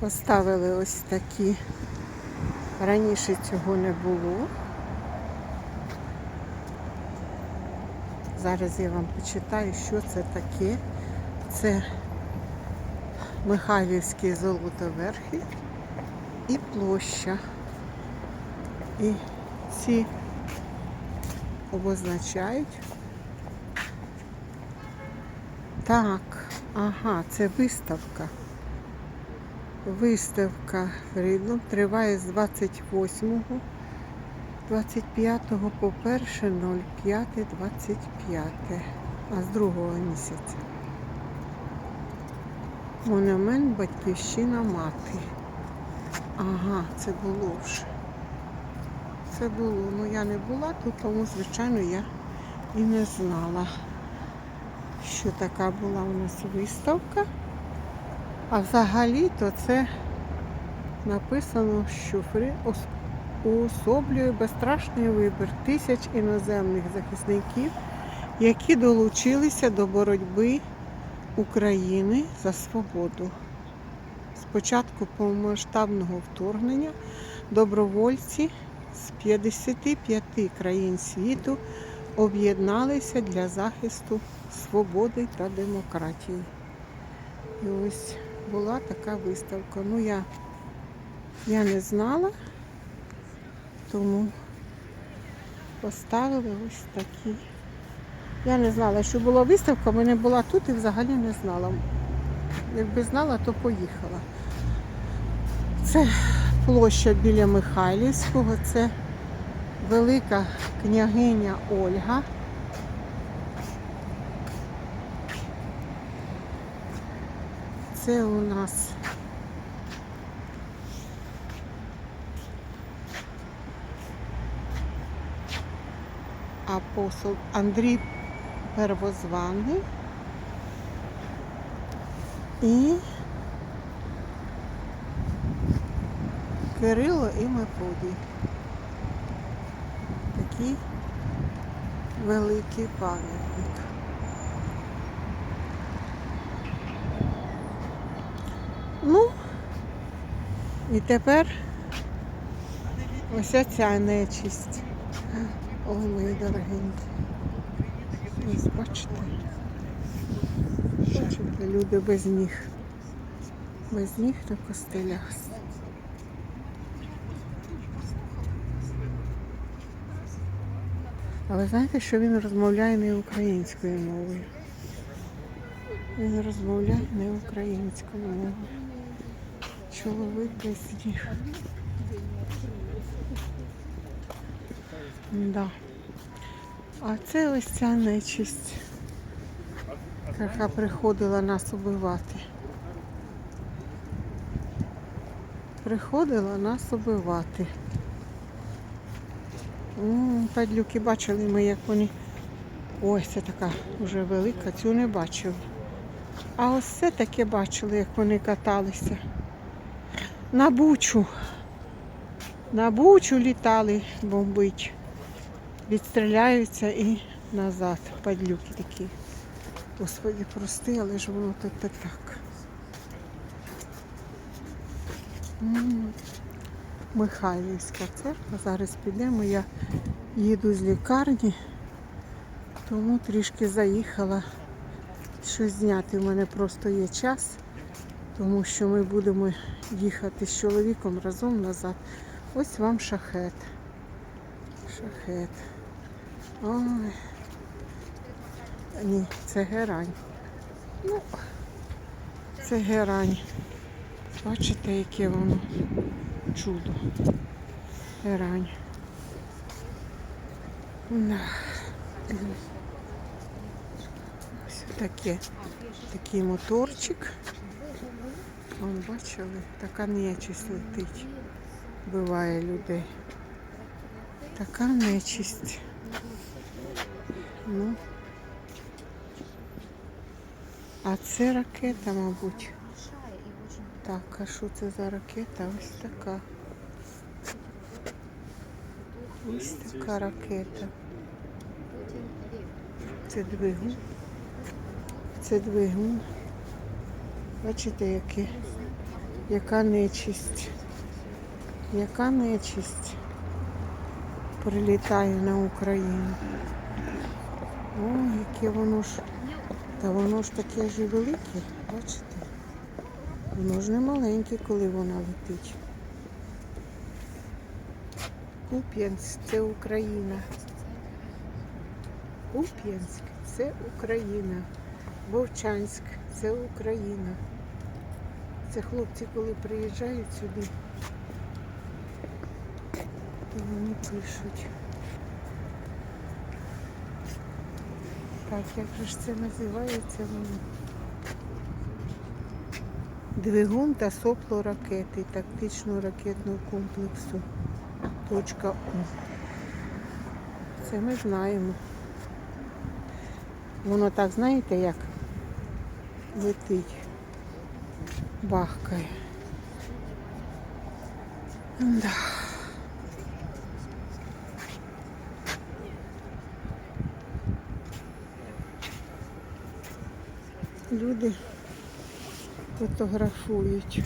Поставили ось такі. Раніше цього не було. Зараз я вам почитаю, що це таке. Це Михайлівські золотоверхи і площа. І ці обозначають. Так, ага, це виставка. Виставка Фрідлом триває з 28 25 по 1.05.25, а з другого місяця. Монумент Батьківщина мати. Ага, це було вже. Це було. Ну я не була тут, тому, звичайно, я і не знала, що така була у нас виставка. А взагалі-то це написано, що Фрі ос- уособлює безстрашний вибір тисяч іноземних захисників, які долучилися до боротьби України за свободу. З початку повномасштабного вторгнення добровольці з 55 країн світу об'єдналися для захисту свободи та демократії. І ось була така виставка. Ну я, я не знала, тому поставили ось такі. Я не знала, що була виставка, мене була тут і взагалі не знала. Якби знала, то поїхала. Це площа біля Михайлівського, це велика княгиня Ольга. Це у нас апостол Андрій Первозваний і Кирило і Мефодій. Такий великий пам'ятник. Ну, і тепер ось ця нечисть. Ой, мої дорогенькі. Ось бачите. Бачите, люди без ніг. Без ніг на костелях. А ви знаєте, що він розмовляє не українською мовою? Він розмовляє не українською мовою. Чоловік без ніг. Да. А це ось ця нечисть, яка приходила нас убивати. Приходила нас убивати. Падлюки бачили ми, як вони. Ой, це така вже велика, цю не бачили. А ось це таке бачили, як вони каталися. На бучу. На бучу літали бомбить. Відстріляються і назад. Падлюки такі. Господи, прости, але ж воно так. так. Михайлівська церква. Зараз підемо. Я їду з лікарні, тому трішки заїхала. Щось зняти. У мене просто є час, тому що ми будемо їхати з чоловіком разом назад. Ось вам шахет. Шахет. Ой. Ні, це герань. Ну, це герань. Бачите, яке воно чудо. Герань. Да. Ось таке. Такий моторчик. Вон бачили, така нечисть летить. Биває людей. Така нечисть. Ну. А це ракета, мабуть. Так, а що це за ракета? Ось така. Ось така ракета. Це двигун. Це двигун. Бачите, яке Яка нечисть. Яка нечисть прилітає на Україну. О, яке воно ж. Та воно ж таке ж і велике, бачите? Воно ж не маленьке, коли вона летить. Куп'янськ це Україна. Куп'янськ це Україна. Вовчанськ це Україна. Це хлопці, коли приїжджають сюди, то вони пишуть. Так, як же ж це називається воно? Двигун та сопло ракети тактичного ракетного комплексу. Точка У. Це ми знаємо. Воно так, знаєте, як летить, бахкає. Да. Люди фотографують.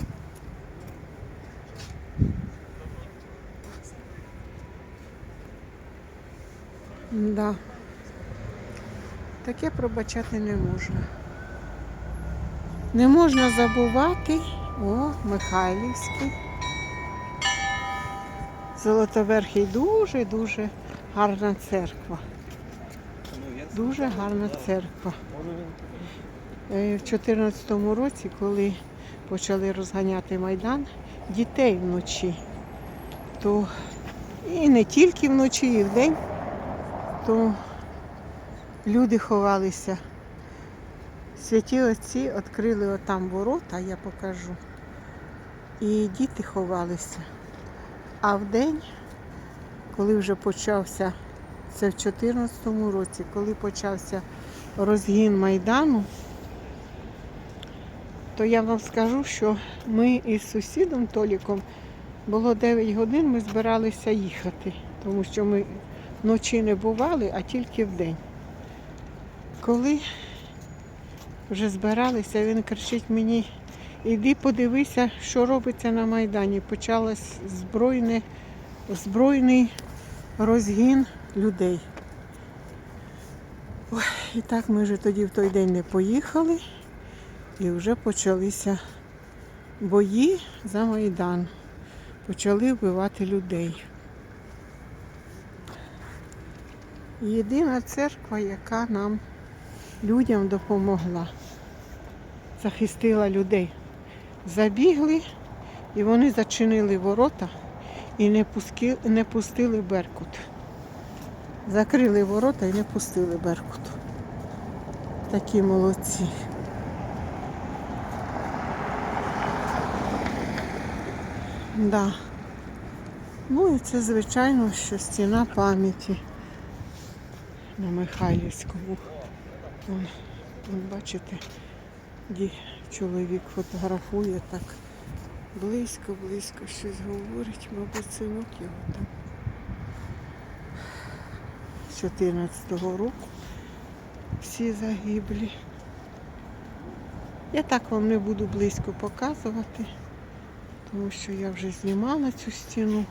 Да. Таке пробачати не можна. Не можна забувати. О, Михайлівський. Золотоверхий дуже-дуже гарна церква. Дуже гарна церква. Е, В 2014 році, коли почали розганяти Майдан, дітей вночі, то і не тільки вночі, і вдень, то люди ховалися. Святі отці відкрили отам ворота, я покажу. І діти ховалися. А вдень, коли вже почався, це в 2014 році, коли почався розгін Майдану, то я вам скажу, що ми із сусідом Толіком було 9 годин, ми збиралися їхати, тому що ми вночі не бували, а тільки вдень. Коли вже збиралися, він кричить мені, іди подивися, що робиться на Майдані. Почалась збройне, збройний розгін людей. Ой, і так ми вже тоді в той день не поїхали. І вже почалися бої за Майдан. Почали вбивати людей. Єдина церква, яка нам людям допомогла, захистила людей. Забігли і вони зачинили ворота і не, пуски, не пустили Беркут. Закрили ворота і не пустили Беркут. Такі молодці. Да. Ну і це, звичайно, що стіна пам'яті на Михайлівському. Вон, бачите, де чоловік фотографує так близько, близько щось говорить, мабуть, синок його там. З 14-го року всі загиблі. Я так вам не буду близько показувати тому що я вже знімала цю стіну.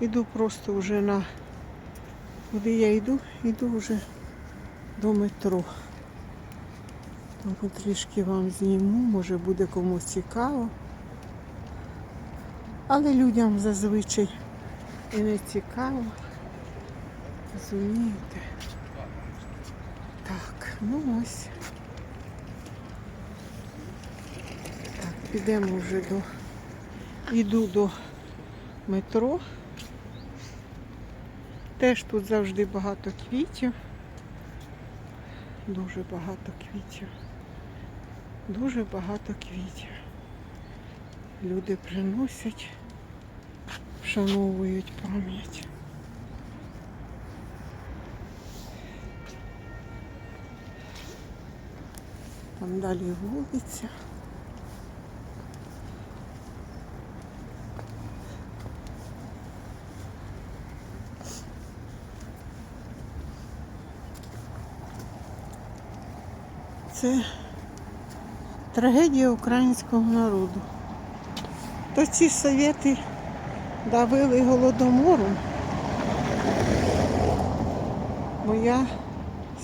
Іду просто вже на куди я йду, йду вже до метро. Трішки вам зніму, може буде комусь цікаво. Але людям зазвичай і не цікаво. Розумієте? Так, ну ось. Так, підемо вже до Йду до метро. Теж тут завжди багато квітів. Дуже багато квітів. Дуже багато квітів. Люди приносять, вшановують пам'ять. Там далі вулиця. Це трагедія українського народу. то ці совєти давили голодомором. Моя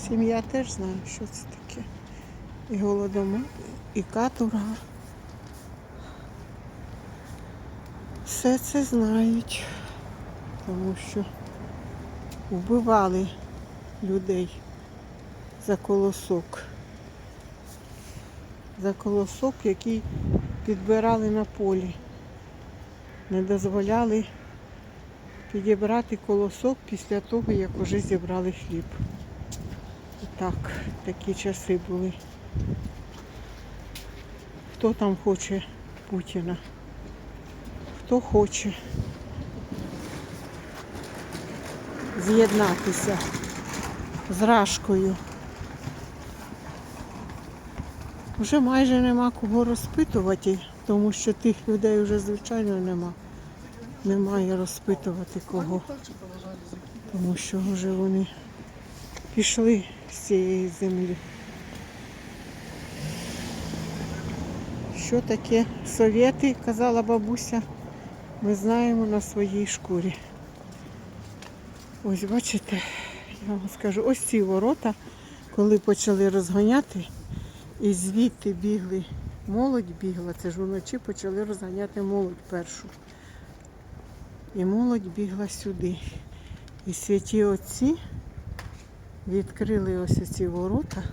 сім'я теж знає, що це таке. І голодомор, і каторга. Все це знають, тому що вбивали людей за колосок. За колосок, який підбирали на полі. Не дозволяли підібрати колосок після того, як уже зібрали хліб. І так, такі часи були. Хто там хоче Путіна? Хто хоче з'єднатися з Рашкою? Вже майже нема кого розпитувати, тому що тих людей вже звичайно нема. Немає розпитувати кого. Тому що вже вони пішли з цієї землі. Що таке совєти, казала бабуся, ми знаємо на своїй шкурі. Ось бачите, я вам скажу, ось ці ворота, коли почали розганяти, і звідти бігли, молодь бігла, це ж вночі почали розганяти молодь першу. І молодь бігла сюди. І святі отці відкрили ось ці ворота,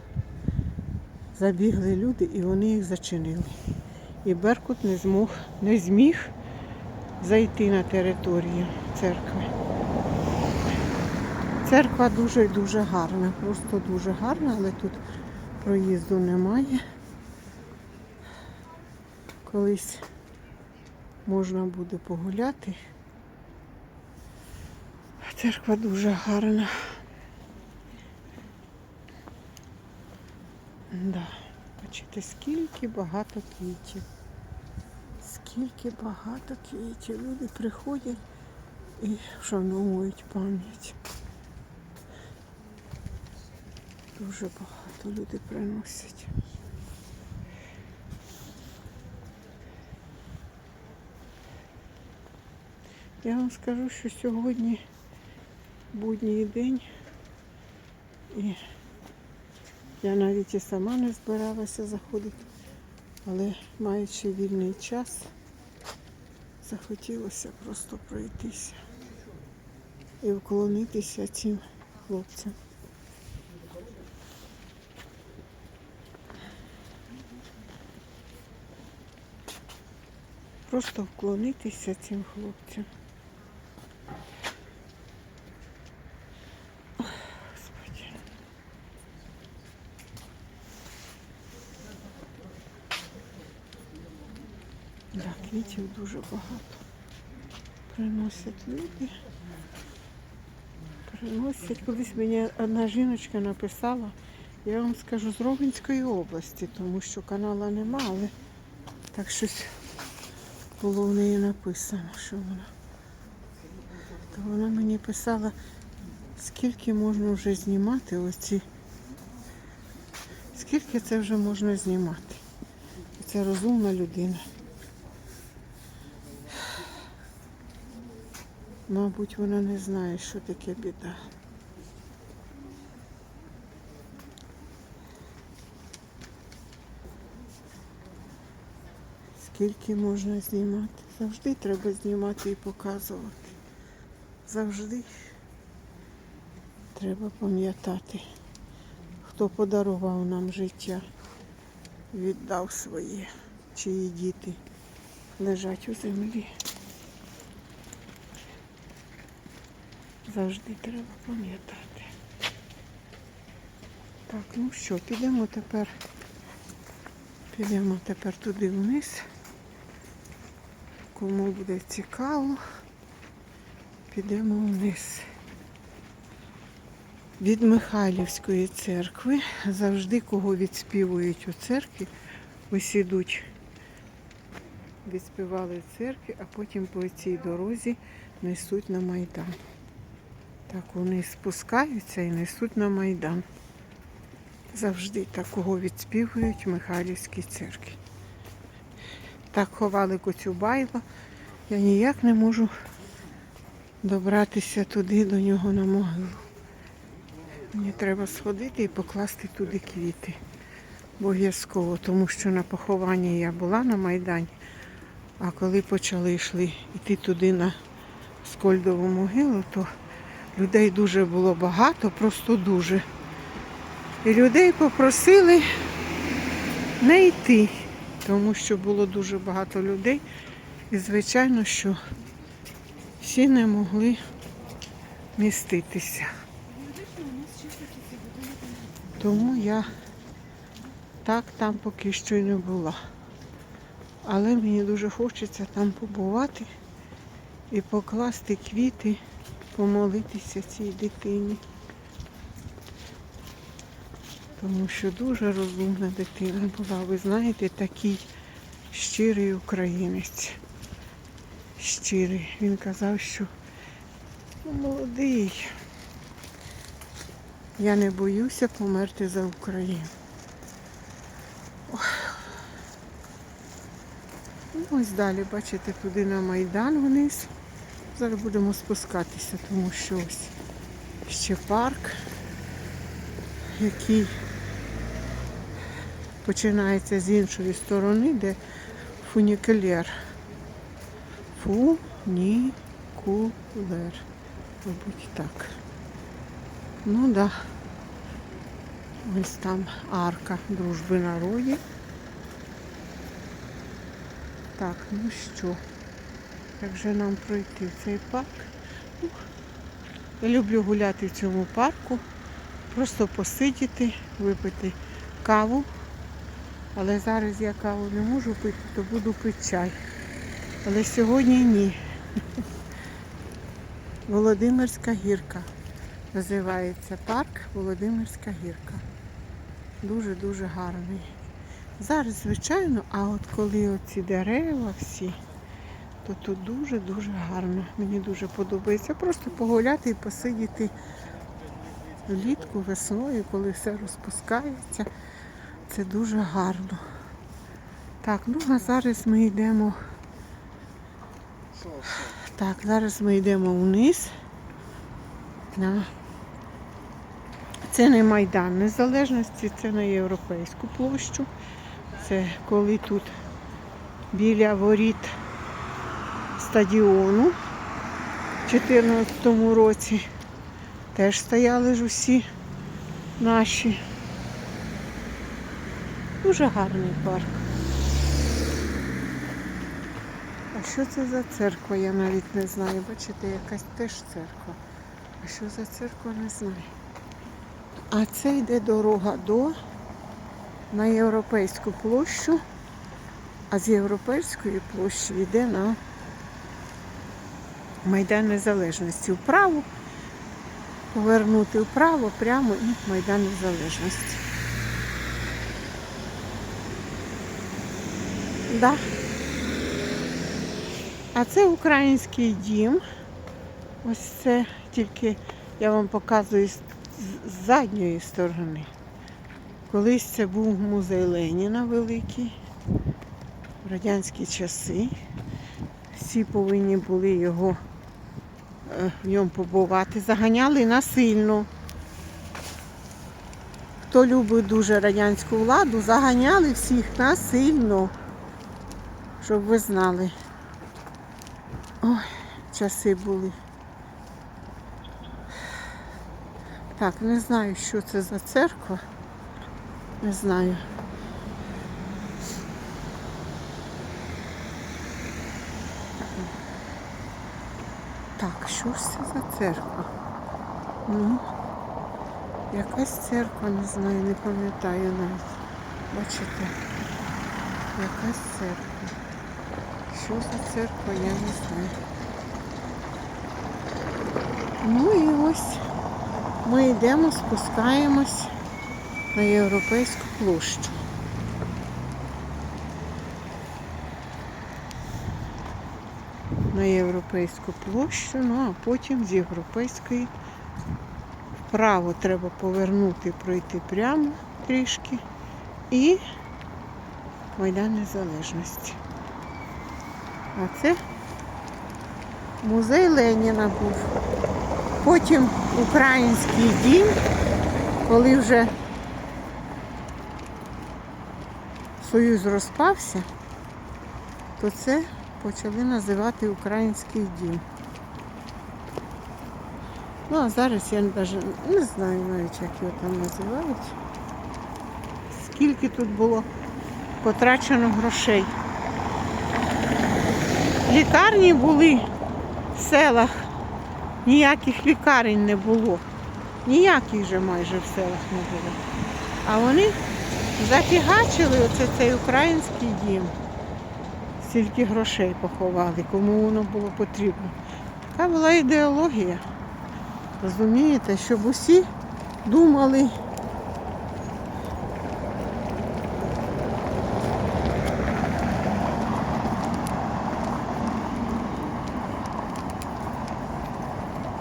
забігли люди і вони їх зачинили. І Беркут не змог, не зміг зайти на територію церкви. Церква дуже і дуже гарна, просто дуже гарна, але тут проїзду немає. Колись можна буде погуляти. Церква дуже гарна. Да. Бачите, скільки багато квітів. Скільки багато квітів. Люди приходять і вшановують пам'ять. Дуже багато люди приносять. Я вам скажу, що сьогодні будній день і я навіть і сама не збиралася заходити, але маючи вільний час, захотілося просто пройтися і вклонитися цим хлопцям. Просто вклонитися цим хлопцям. Да, квітів дуже багато. Приносять люди. Приносять. Колись мені одна жіночка написала, я вам скажу, з Ровенської області, тому що канала нема, але так щось було в неї написано, що вона. То вона мені писала, скільки можна вже знімати оці. Скільки це вже можна знімати? Це розумна людина. Мабуть, вона не знає, що таке біда. Скільки можна знімати? Завжди треба знімати і показувати. Завжди треба пам'ятати, хто подарував нам життя, віддав своє, чиї діти лежать у землі. Завжди треба пам'ятати. Так, ну що, підемо тепер. Підемо тепер туди вниз. Кому буде цікаво, підемо вниз. Від Михайлівської церкви завжди кого відспівують у церкві, ось ідуть, відспівали церкві, а потім по цій дорозі несуть на Майдан. Так вони спускаються і несуть на Майдан. Завжди такого відспівують в Михайлівській церкві. Так ховали Коцюбайла. Я ніяк не можу добратися туди до нього на могилу. Мені треба сходити і покласти туди квіти. Обов'язково, тому що на похованні я була на Майдані, а коли почали йшли йти туди на Скольдову могилу, то людей дуже було багато, просто дуже. І людей попросили не йти, тому що було дуже багато людей. І звичайно, що всі не могли міститися. Тому я так там поки що й не була. Але мені дуже хочеться там побувати і покласти квіти, помолитися цій дитині. Тому що дуже розумна дитина була. Ви знаєте, такий щирий українець. Щирий. Він казав, що молодий. Я не боюся померти за Україну. Ну, Ось далі, бачите, туди на Майдан вниз. Зараз будемо спускатися, тому що ось ще парк, який починається з іншої сторони, де фунікулер. Фунікулер. Мабуть, так. Ну да. Ось там арка дружби народів. Так, ну що, як же нам пройти цей парк? Ну, я люблю гуляти в цьому парку, просто посидіти, випити каву. Але зараз я каву не можу пити, то буду пити чай. Але сьогодні ні. Володимирська гірка. Називається парк Володимирська гірка. Дуже-дуже гарний. Зараз, звичайно, а от коли оці дерева всі, то тут дуже-дуже гарно. Мені дуже подобається просто погуляти і посидіти влітку, весною, коли все розпускається. Це дуже гарно. Так, ну а зараз ми йдемо. Так, зараз ми йдемо вниз. На... Це не Майдан Незалежності, це на Європейську площу. Це коли тут біля воріт стадіону в 2014 році теж стояли ж усі наші. Дуже гарний парк. А що це за церква, я навіть не знаю. Бачите, якась теж церква. А що за церква, не знаю. А це йде дорога до на Європейську площу, а з Європейської площі йде на Майдан Незалежності. Вправо, повернути вправо, прямо і Майдан Незалежності. Да. А це український дім. Ось це тільки я вам показую з задньої сторони. Колись це був музей Леніна великий, в радянські часи. Всі повинні були його е, в ньому побувати. Заганяли насильно. Хто любить дуже радянську владу, заганяли всіх насильно, щоб ви знали. Ой, часи були. Так, не знаю, що це за церква. Не знаю. Так, що ж це за церква? Ну, якась церква, не знаю, не пам'ятаю навіть. Бачите? Якась церква. Що за церква, я не знаю. Ну і ось ми йдемо, спускаємось на Європейську площу. На Європейську площу, ну а потім з Європейської вправо треба повернути, пройти прямо трішки і Майдан Незалежності. А це музей Леніна був. Потім український дім, коли вже Союз розпався, то це почали називати український дім. Ну, а зараз я навіть не знаю навіть, як його там називають. Скільки тут було потрачено грошей. Лікарні були в селах, ніяких лікарень не було. Ніяких вже майже в селах не було. А вони зафігачили оце цей український дім. Стільки грошей поховали, кому воно було потрібно. Така була ідеологія. Розумієте, щоб усі думали.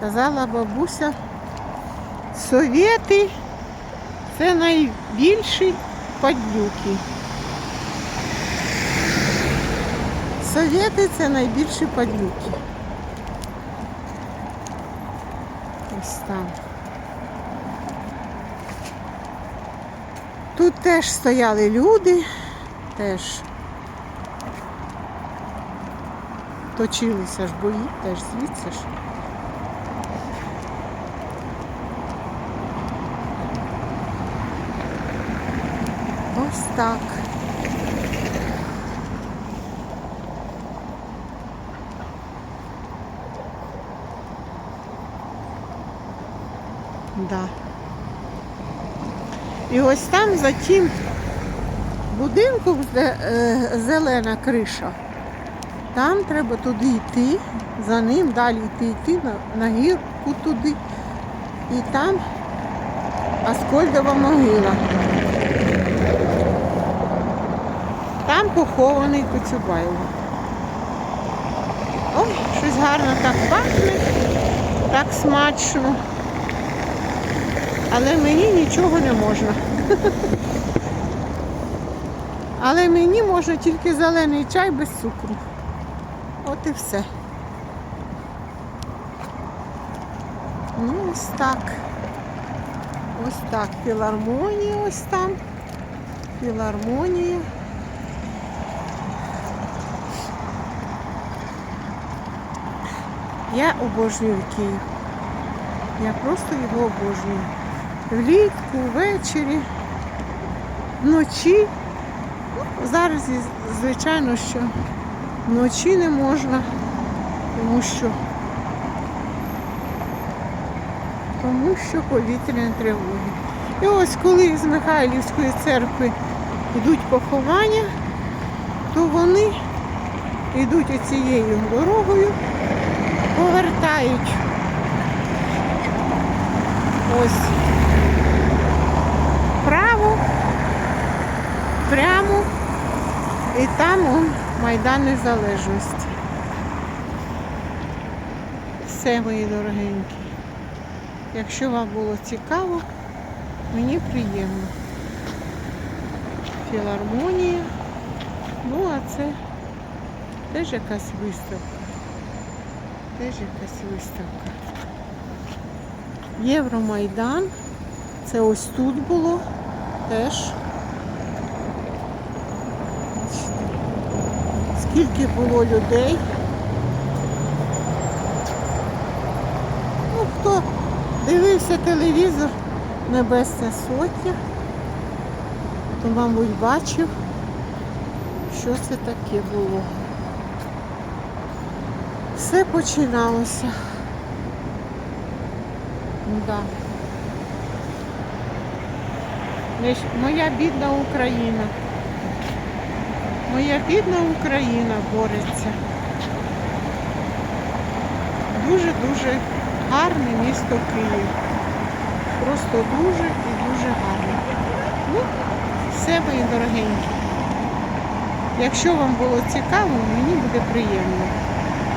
Казала бабуся, совєти це найбільші падлюки. Совєти це найбільші падлюки. Ось там. Тут теж стояли люди, теж точилися ж бої, теж звідси ж. Ось так. Да. І ось там за тим будинком е, зелена криша. Там треба туди йти, за ним далі йти, йти на, на гірку туди. І там Аскольдова могила. Там похований Коцюбайло. Ой, щось гарно так пахне, так смачно. Але мені нічого не можна. Але мені можна тільки зелений чай без цукру. От і все. Ну, ось так. Ось так. Філармонія ось там. Філармонія. Я обожнюю Київ. Я просто його обожнюю. Влітку, ввечері, вночі. Ну, зараз, звичайно, що вночі не можна, тому що тому що повітряні тривоги. І ось коли з Михайлівської церкви йдуть поховання, то вони йдуть оцією дорогою, повертають ось вправо, прямо, і там он Майдан Незалежності. Все, мої дорогенькі. Якщо вам було цікаво, мені приємно. Філармонія. Ну, а це теж якась виставка. Теж якась виставка. Євромайдан. Це ось тут було теж. Скільки було людей. Ну, хто дивився телевізор Небесна Сотня, то, мабуть, бачив, що це таке було. Все починалося. Да. Моя бідна Україна. Моя бідна Україна бореться. Дуже-дуже гарне місто Київ. Просто дуже і дуже гарне. Ну, все, мої дорогенькі. Якщо вам було цікаво, мені буде приємно.